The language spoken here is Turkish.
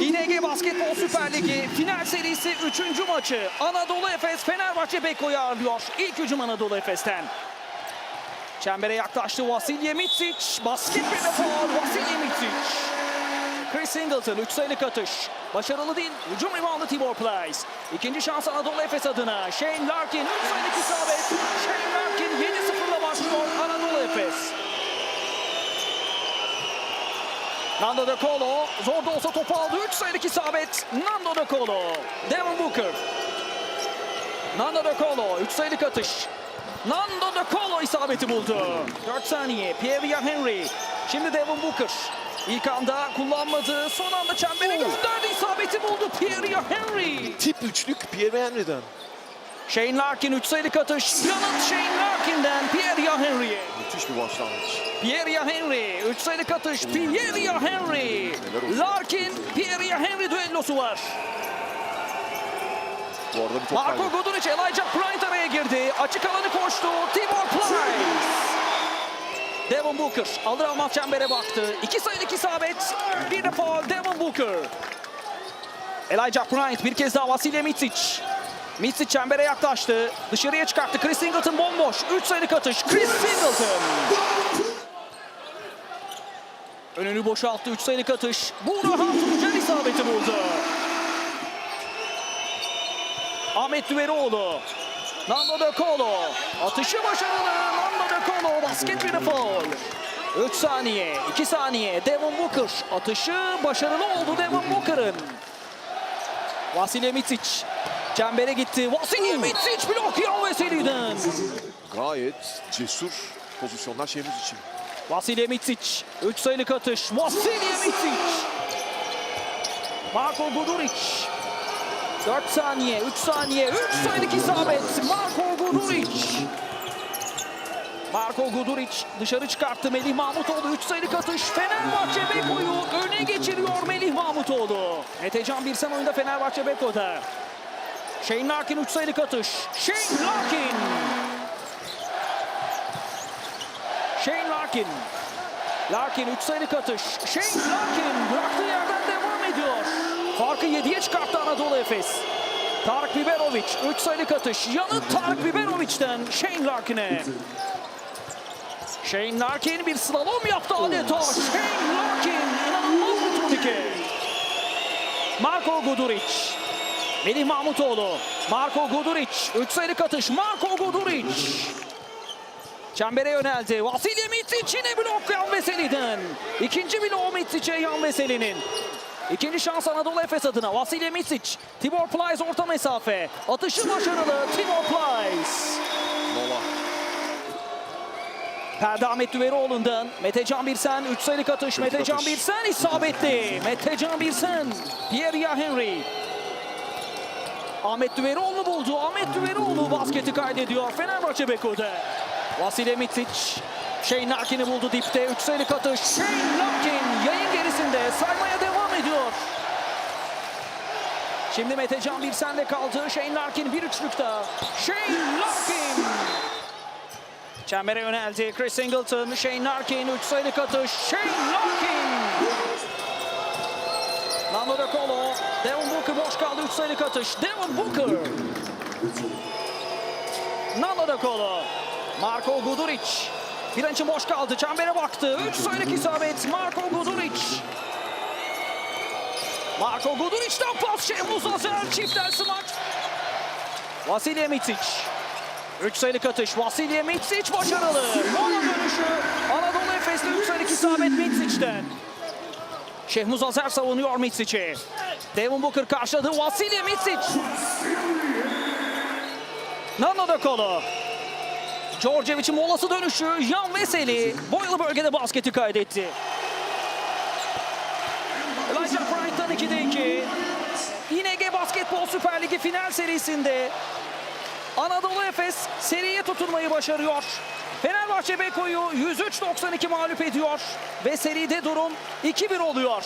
İNG Basketbol Süper Ligi final serisi 3. maçı Anadolu Efes Fenerbahçe Beko'yu ağırlıyor. İlk hücum Anadolu Efes'ten. Çembere yaklaştı Vasilya Mitsic. Basket bir de Vasilya Mitsic. Chris Singleton 3 sayılık atış. Başarılı değil. Hücum reboundu Tibor Plyce. İkinci şans Anadolu Efes adına. Shane Larkin 3 sayılık isabet. Shane Larkin 7-0'la başlıyor Anadolu Efes. Nando De Colo zor da olsa topu aldı. 3 sayılık isabet. Nando De Colo. Devin Booker. Nando De Colo 3 sayılık atış. Nando De Colo isabeti buldu. 4 saniye. Pierre Henry. Şimdi Devin Booker. İlk anda kullanmadı. Son anda çembere gönderdi. isabeti buldu Pierre Henry. Tip üçlük Pierre Henry'den. Shane Larkin 3 sayılık atış. Yanıt Shane Larkin'den Pierre Henry'e. Müthiş bir başlangıç. Pierre Henry 3 sayılık atış. Pierre Henry. Larkin Pierre Henry düellosu var. Bu arada bir top Marco. Guduric, Elijah Bryant araya girdi. Açık alanı koştu. Tibor Plyce. Devon Booker alır almaz çembere baktı. İki sayılık isabet. Bir de faul Devon Booker. Elijah Bryant bir kez daha Vasilya Mitsic. Mitsic çembere yaklaştı. Dışarıya çıkarttı. Chris Singleton bomboş. Üç sayılık atış. Chris Singleton. Önünü boşalttı. Üç sayılık atış. Buğra Hatuncan isabeti buldu. Ahmet Düveroğlu. Nando De Colo. Atışı başarılı. Nando De Colo. Basket bir foul. 3 saniye, 2 saniye. Devon Booker. Atışı başarılı oldu Devon Booker'ın. Vasilya Mitsic. Çembere gitti. Vasilya Mitsic bloklayan Veseli'den. Gayet cesur pozisyonlar şeyimiz için. Vasilya Mitsic. 3 sayılık atış. Vasilya Mitsic. Marko Guduric. 4 saniye, 3 saniye, 3 sayılık isabet. Marko Guduric. Marko Guduric dışarı çıkarttı Melih Mahmutoğlu. 3 sayılık atış. Fenerbahçe Beko'yu öne geçiriyor Melih Mahmutoğlu. Metecan Birsen oyunda Fenerbahçe Beko'da. Shane Larkin 3 sayılık atış. Shane Larkin. Shane Larkin. Larkin 3 sayılık atış. Shane Larkin bıraktığı yerden devam ediyor. Farkı 7'ye çıkarttı Anadolu Efes. Tarık Biberovic 3 sayılık atış. Yanıt Tarık Biberovic'ten Shane Larkin'e. Shane Larkin bir slalom yaptı adeta. Shane Larkin inanılmaz bir turnike. Marko Guduric. Melih Mahmutoğlu. Marko Guduric. 3 sayılık atış. Marko Guduric. Çembere yöneldi. Vasilya Mitsic yine blok Yan Veseli'den. İkinci blok Mitsic'e Yan Veseli'nin. İkinci şans Anadolu Efes adına. Vasilya Mitsic. Tibor Plyce orta mesafe. Atışı başarılı. Tibor Plyce. Mola. Perde Ahmet Düveroğlu'ndan. Metecan Birsen 3 sayılık atış. Metecan atış. Birsen isabetli. Metecan Birsen. Pierre Henry. Ahmet Düveroğlu buldu. Ahmet Düveroğlu basketi kaydediyor. Fenerbahçe Beko'da. Vasilya Mitsic. Shane Larkin'i buldu dipte. 3 sayılık atış. Shane Larkin yayın gerisinde saymaya devam ediyor. Şimdi Metecan Birsen'de kaldı. Shane Larkin bir üçlük daha. Shane Larkin. Çembere yöneldi. Chris Singleton, Shane Larkin, 3 sayılık atış. Shane Larkin. Nando De Colo, Devon Booker boş kaldı. 3 sayılık atış. Devon Booker. Nando De Colo. Marko Guduric. İçin boş kaldı. Çembere baktı. 3 sayılık isabet. Marko Guduric. Marko Guduric'den pas. Şehmuz Azer. Çiftler smaç. Vasilya Mitsic. 3 sayılık atış. Vasilya Mitsic başarılı. Mola dönüşü. Anadolu Efes'te 3 sayılık isabet Mitsic'ten. Şehmuz Azer savunuyor Mitsic'i. Devon Booker karşıladı. Vasilya Mitsic. Nando De Colo. Djordjevic'in molası dönüşü. Yan Veseli boyalı bölgede basketi kaydetti. Elijah Bryant'tan 2'de 2. İNG Basketbol Süper Ligi final serisinde Anadolu Efes seriye tutunmayı başarıyor. Fenerbahçe Beko'yu 103-92 mağlup ediyor ve seride durum 2-1 oluyor.